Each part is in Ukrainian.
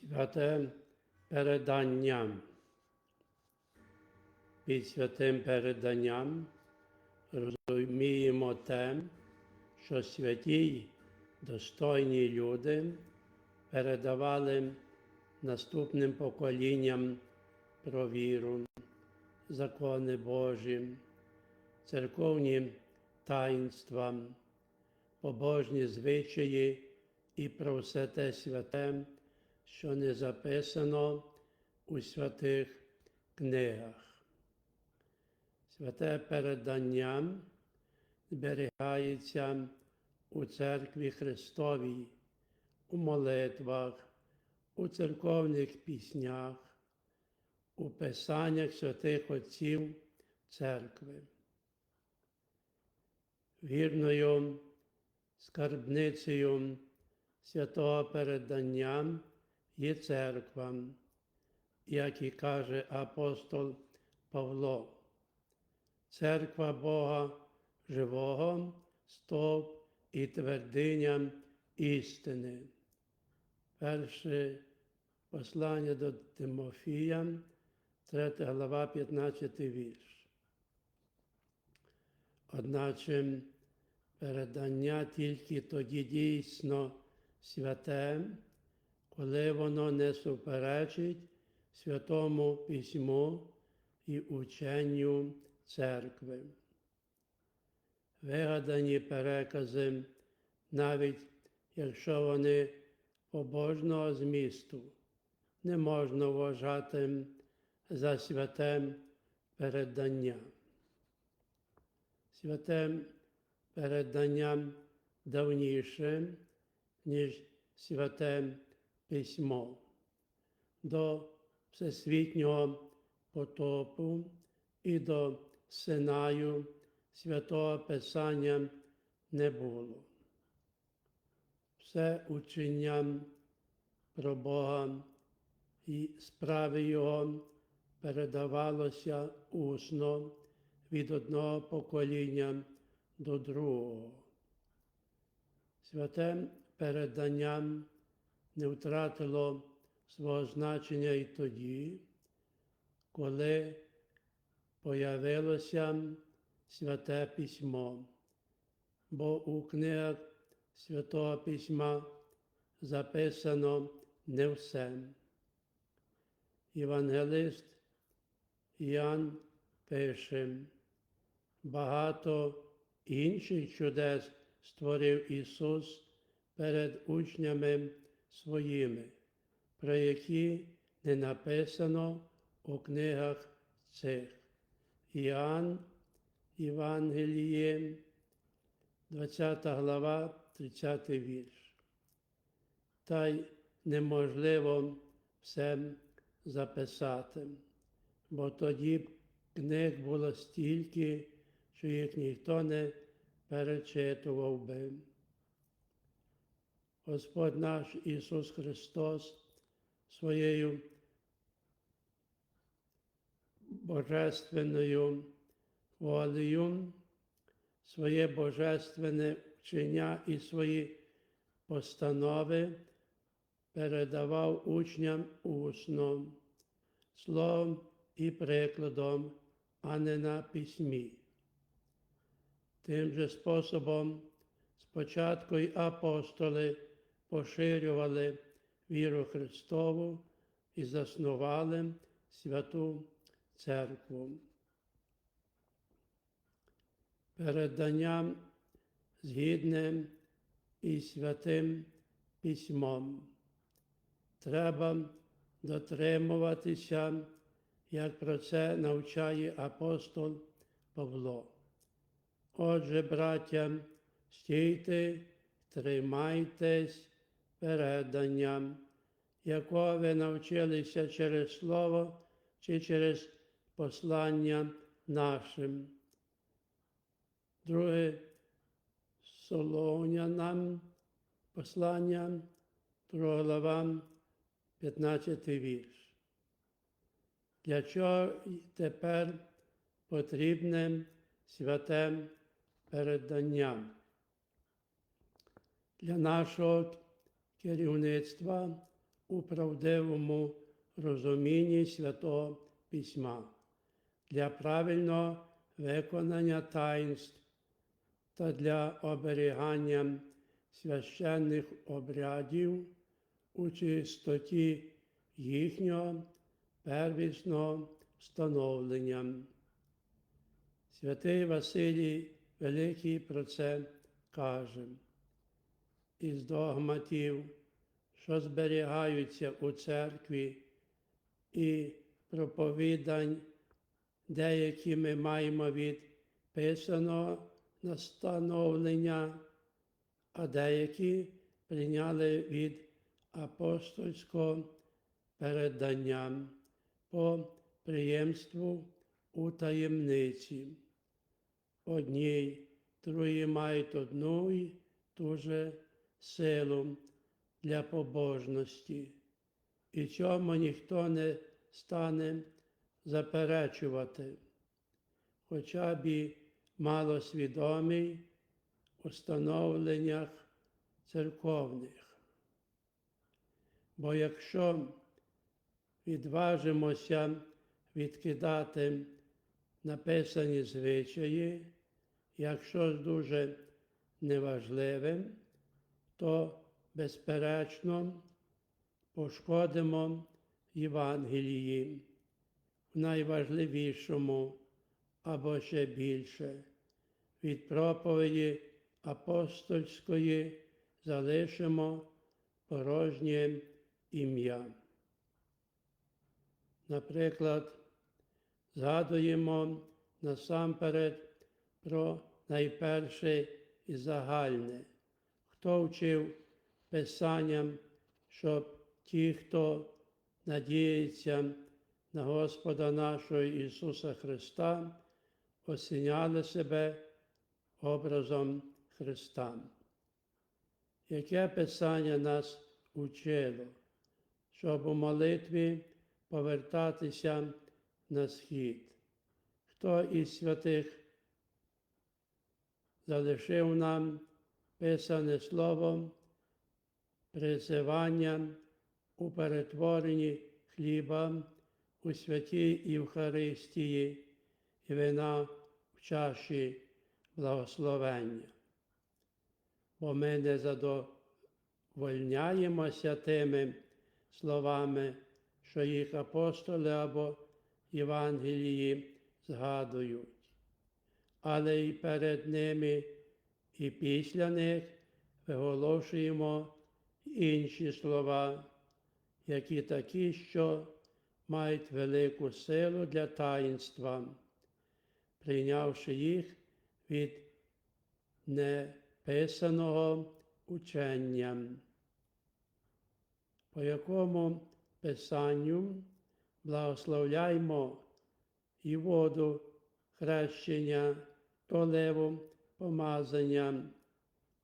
Святе передання. Під святим переданням розуміємо те, що святі достойні люди передавали наступним поколінням про віру, закони Божі, церковні таїнства, побожні звичаї і про все те святе, що не записано у святих книгах. Святе передання зберігається у церкві Христовій, у молитвах, у церковних піснях, у писаннях святих Отців церкви. Вірною скарбницею святого передання є церква, як і каже апостол Павло. Церква Бога живого, стовп і твердиня істини. Перше послання до Тимофія, 3 глава, 15 вірш. Одначе передання тільки тоді дійсно святе, коли воно не суперечить Святому Письму і ученню церкви. Вигадані перекази, навіть якщо вони побожного змісту, не можна вважати за святе передання. Святе передання давніше, ніж святе письмо. До всесвітнього потопу і до Синаю святого Писання не було. Все учення про Бога і справи Його передавалося усно від одного покоління до другого. Святе передання не втратило свого значення і тоді, коли появилося святе письмо, бо у книгах Святого Письма записано не все. Євангелист Іоанн пише, багато інших чудес створив Ісус перед учнями своїми, про які не написано у книгах цих. Іоанн, Євангеліє, 20 глава, 30 вірш. Та й неможливо все записати, бо тоді книг було стільки, що їх ніхто не перечитував би. Господь наш Ісус Христос своєю божественною волею, своє божественне вчення і свої постанови передавав учням усно, словом і прикладом, а не на письмі. Тим же способом спочатку й апостоли поширювали віру Христову і заснували святу церкву. Переданням згідним із святим письмом. Треба дотримуватися, як про це навчає апостол Павло. Отже, браття, стійте, тримайтесь переданням, якого ви навчилися через Слово чи через послання нашим. Друге Солонянам послання, друга глава, 15 вірш. Для чого тепер потрібне святе передання? Для нашого керівництва у правдивому розумінні Святого Письма для правильного виконання таїнств та для оберігання священних обрядів у чистоті їхнього первісного становлення. Святий Василій Великий про це каже. Із догматів, що зберігаються у церкві, і проповідань, деякі ми маємо від писаного настановлення, а деякі прийняли від апостольського передання по приємству у таємниці. Одній, другі мають одну й ту же силу для побожності, і чому ніхто не стане заперечувати, хоча б і малосвідомий у становленнях церковних. Бо якщо відважимося відкидати написані звичаї, як щось дуже неважливе, то, безперечно, пошкодимо Євангелії в найважливішому або ще більше. Від проповіді апостольської залишимо порожнє ім'я. Наприклад, згадуємо насамперед про найперше і загальне, хто вчив Писанням, щоб ті, хто надіється на Господа нашого Ісуса Христа, осіняли себе образом Христа. Яке Писання нас учило, щоб у молитві повертатися на схід? Хто із святих залишив нам писане слово, призивання у перетворенні хліба у святій Євхаристії і вина в чаші благословення. Бо ми не задовольняємося тими словами, що їх апостоли або Євангелії згадують, але і перед ними, і після них виголошуємо інші слова, які такі, що мають велику силу для таїнства, прийнявши їх від неписаного учення, по якому Писанню благословляємо і воду хрещення, оливу помазання,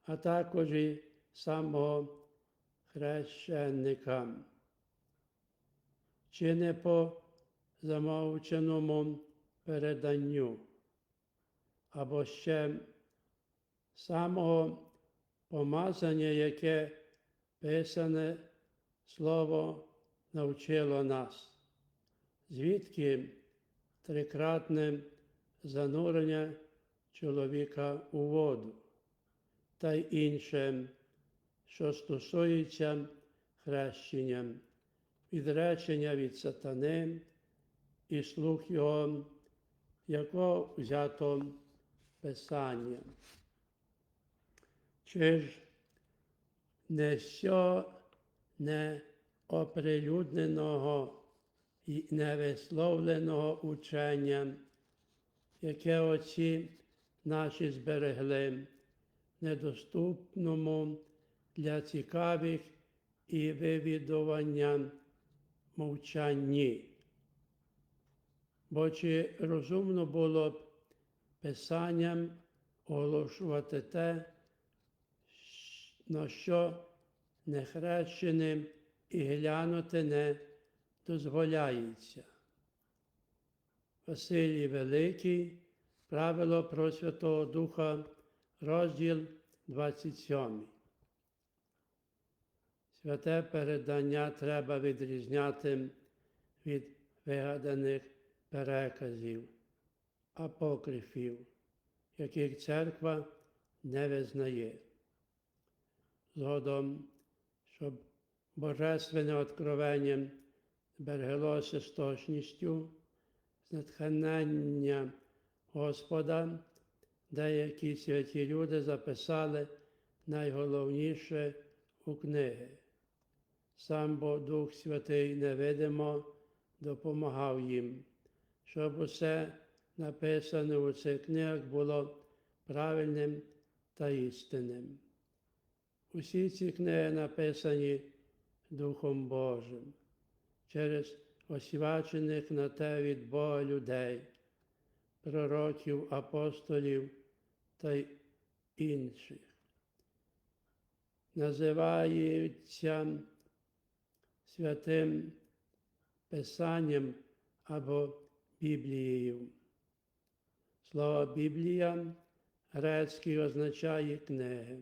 а також і самого хрещенника. Чи не по замовченому переданню, або ще самого помазання, яке писане слово навчило нас, звідки трикратне занурення чоловіка у воду та й інше, що стосується хрещення, відречення від сатани і слух його, якого взято Писання. Чи ж не що не оприлюдненого і невисловленого учення, яке оці наші зберегли, недоступному для цікавих і вивідування мовчанні. Бо чи розумно було б Писанням оголошувати те, на що нехрещеним і глянути не дозволяється. Василій Великий, правило про Святого Духа, розділ 27. Святе передання треба відрізняти від вигаданих переказів, апокрифів, яких церква не визнає. Згодом, щоб божественне откровення береглося з точністю, з натхнення Господа, деякі святі люди записали найголовніше у книги. Сам бо Дух Святий невидимо допомагав їм, щоб усе написане у цих книгах було правильним та істинним. Усі ці книги написані Духом Божим через освячених на те від Бога людей, пророків, апостолів та інших. Називаються святим Писанням або Біблією. Слово Біблія грецький означає книги.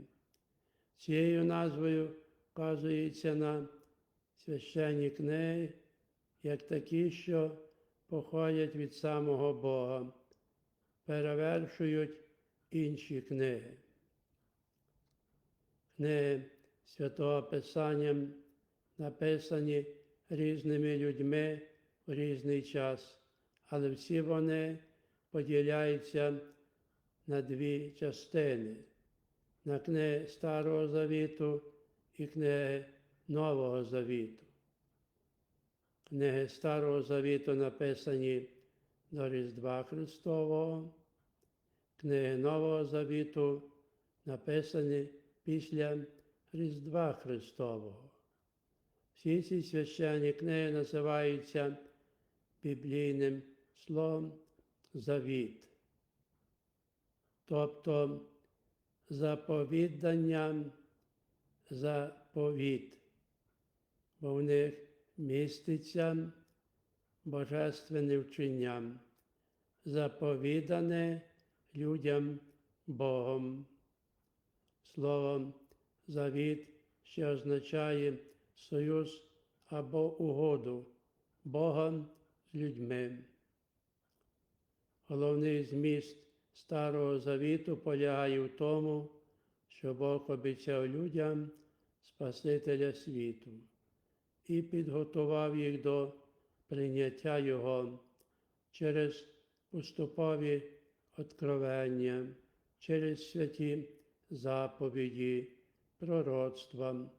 Цією назвою вказується на священні книги, як такі, що походять від самого Бога, перевершують інші книги. Книги Святого Писання написані різними людьми в різний час, але всі вони поділяються на дві частини на книги Старого Завіту і книги Нового Завіту. Книги Старого Завіту написані до Різдва Христового, книги Нового Завіту написані після Різдва Христового. Всі ці священні книги називаються біблійним словом завіт, тобто заповідання заповіт, бо в них міститься божественне вчення, заповідане людям Богом. Словом завіт ще означає союз або угоду Бога з людьми. Головний зміст Старого Завіту полягає в тому, що Бог обіцяв людям Спасителя світу і підготував їх до прийняття Його через поступові откровення, через святі заповіді, пророцтва,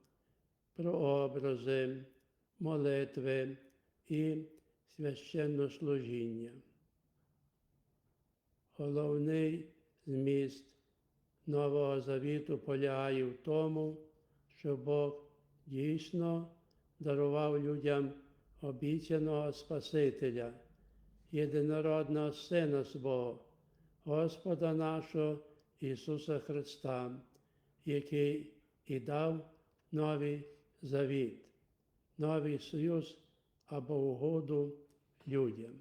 прообрази, молитви і священнослужіння. Головний зміст Нового Завіту полягає в тому, що Бог дійсно дарував людям обіцяного Спасителя, єдинородного Сина свого, Господа нашого Ісуса Христа, який і дав новий завіт, новий союз або угоду людям.